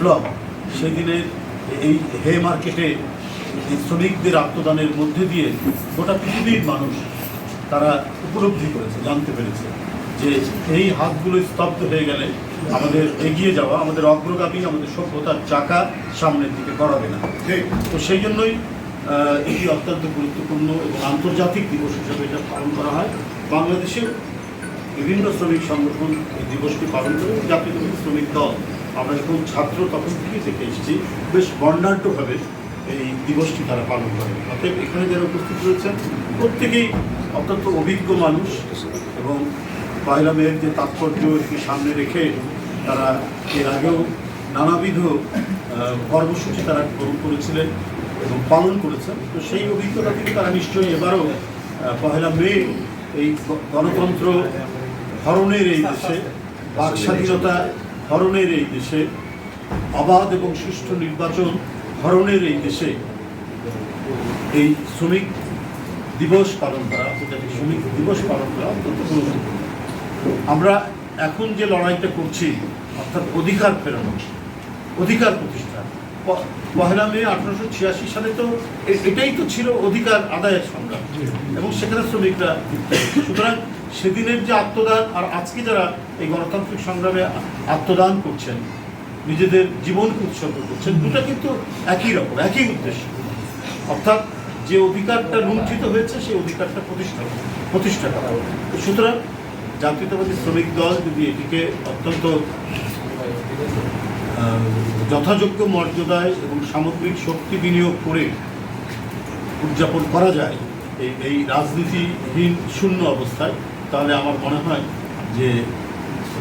বিপ্লব সেদিনের এই হে মার্কেটে শ্রমিকদের আত্মদানের মধ্যে দিয়ে গোটা পৃথিবীর মানুষ তারা উপলব্ধি করেছে জানতে পেরেছে যে এই হাতগুলো স্তব্ধ হয়ে গেলে আমাদের এগিয়ে যাওয়া আমাদের অগ্রগামী আমাদের সভ্যতার চাকা সামনের দিকে গড়াবে না। তো সেই জন্যই এটি অত্যন্ত গুরুত্বপূর্ণ এবং আন্তর্জাতিক দিবস হিসেবে এটা পালন করা হয়। বাংলাদেশেও বিভিন্ন শ্রমিক সংগঠন এই দিবসটি পালন করে জাতীয় শ্রমিক দল আমরা যখন ছাত্র তখন থেকে দেখে এসেছি, বেশ বর্ণাঢ্যভাবে এই দিবসটি তারা পালন করে অতএব এখানে যারা উপস্থিত রয়েছেন, প্রত্যেকেই অত্যন্ত অভিজ্ঞ মানুষ এবং পয়লা মেয়ের যে তাৎপর্য এটি সামনে রেখে তারা এর আগেও নানাবিধ কর্মসূচি তারা গ্রহণ করেছিলেন এবং পালন করেছেন। তো সেই অভিজ্ঞতা থেকে তারা নিশ্চয়ই এবারও পহেলা মে এই গণতন্ত্র হরণের এই দেশে বাক স্বাধীনতা হরণের এই দেশে অবাধ এবং সুষ্ঠু নির্বাচন হরণের এই দেশে এই শ্রমিক দিবস পালন করা আন্তর্জাতিক শ্রমিক দিবস পালন করা অত্যন্ত গুরুত্বপূর্ণ আমরা এখন যে লড়াইটা করছি অর্থাৎ অধিকার ফেরানো অধিকার প্রতিষ্ঠা পহেলা মে আঠারোশো ছিয়াশি সালে তো এটাই তো ছিল অধিকার আদায়ের সংগ্রাম। এবং সেখানে শ্রমিকরা সুতরাং সেদিনের যে আত্মদান আর আজকে যারা এই গণতান্ত্রিক সংগ্রামে আত্মদান করছেন, নিজেদের জীবনকে উৎসর্গ করছেন, দুটা কিন্তু একই রকম, একই উদ্দেশ্য। অর্থাৎ যে অধিকারটা লুণ্ঠিত হয়েছে, সেই অধিকারটা প্রতিষ্ঠা প্রতিষ্ঠা করা সুতরাং জাতীয়তাবাদী শ্রমিক দল যদি এটিকে অত্যন্ত যথাযোগ্য মর্যাদায় এবং সামগ্রিক শক্তি বিনিয়োগ করে উদযাপন করা যায় এই রাজনীতিহীন শূন্য অবস্থায় তাহলে আমার মনে হয় যে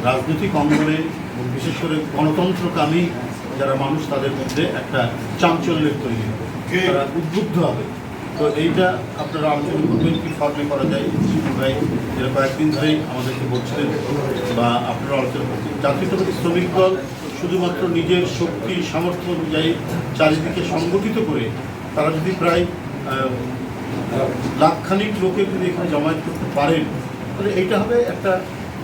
রাজনৈতিক অঙ্গনে বিশেষ করে গণতন্ত্রকামী যারা মানুষ তাদের মধ্যে একটা চাঞ্চল্যের তৈরি হবে। তারা উদ্বুদ্ধ হবে। তো এইটা আপনারা আলোচনা করবেন কি ফর্মে করা যায়? শিশু ভাই যেটা কয়েকদিন ধরেই আমাদেরকে বলছিলেন বা আপনারা আলোচনা করছেন জাতীয়তাবাদী শ্রমিক দল শুধুমাত্র নিজের শক্তি সামর্থ্য অনুযায়ী চারিদিকে সংগঠিত করে তারা যদি প্রায় লাখখানিক লোকে যদি এখানে জমায়েত করতে পারেন তাহলে এইটা হবে একটা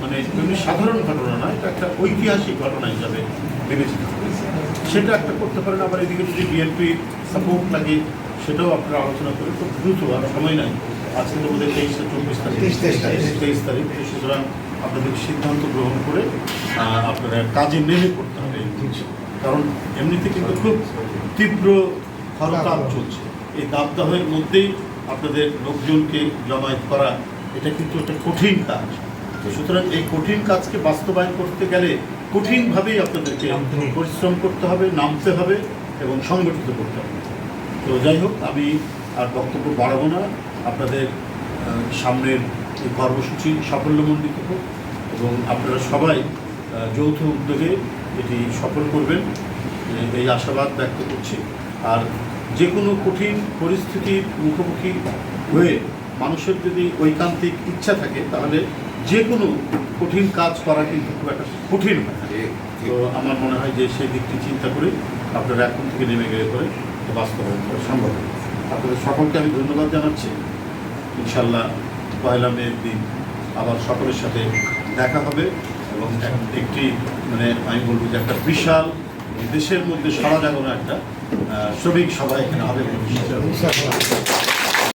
মানে এমনি সাধারণ ঘটনা নয় এটা একটা ঐতিহাসিক ঘটনা হিসাবে বিবেচিত। সেটা একটা করতে পারেন আবার এদিকে যদি বিএনপি সাপোর্ট লাগে সেটাও আপনারা আলোচনা করে খুব দ্রুত আর সময় নাই। আজকে তো বোধহয় তেইশে চব্বিশ তারিখ। তেইশ, তারিখ। তেইশ তারিখ। তো সুতরাং আপনাদের সিদ্ধান্ত গ্রহণ করে আপনারা কাজে নেমে পড়তে হবে কারণ এমনিতে কিন্তু খুব তীব্র হরতাপ চলছে। এই দাবদাহের মধ্যেই আপনাদের লোকজনকে জমায়েত করা এটা কিন্তু একটা কঠিন কাজ। তো সুতরাং এই কঠিন কাজকে বাস্তবায়ন করতে গেলে কঠিনভাবেই আপনাদেরকে পরিশ্রম করতে হবে নামতে হবে এবং সংগঠিত করতে হবে। তো যাই হোক আমি আর বক্তব্য বাড়াবো না। আপনাদের সামনের এই কর্মসূচি সাফল্যমণ্ডিত হোক এবং আপনারা সবাই যৌথ উদ্যোগে এটি সফল করবেন। এই আশাবাদ ব্যক্ত করছি। আর যে কোনো কঠিন পরিস্থিতির মুখোমুখি হয়ে মানুষের যদি ঐকান্তিক ইচ্ছা থাকে তাহলে যে কোনো কঠিন কাজ করা কিন্তু খুব একটা কঠিন হয় না। তো আমার মনে হয় যে সেই দিকটি চিন্তা করে আপনারা এখন থেকে নেমে গেলে পরে বাস্তবায়ন করা সম্ভব আপনাদের সকলকে আমি ধন্যবাদ জানাচ্ছি ইনশাল্লাহ পয়লা মেয়ের দিন আবার সকলের সাথে দেখা হবে এবং এক- একটি মানে আমি বলব যে একটা বিশাল দেশের মধ্যে সারা জাগানো একটা শ্রমিক সভা এখানে হবে।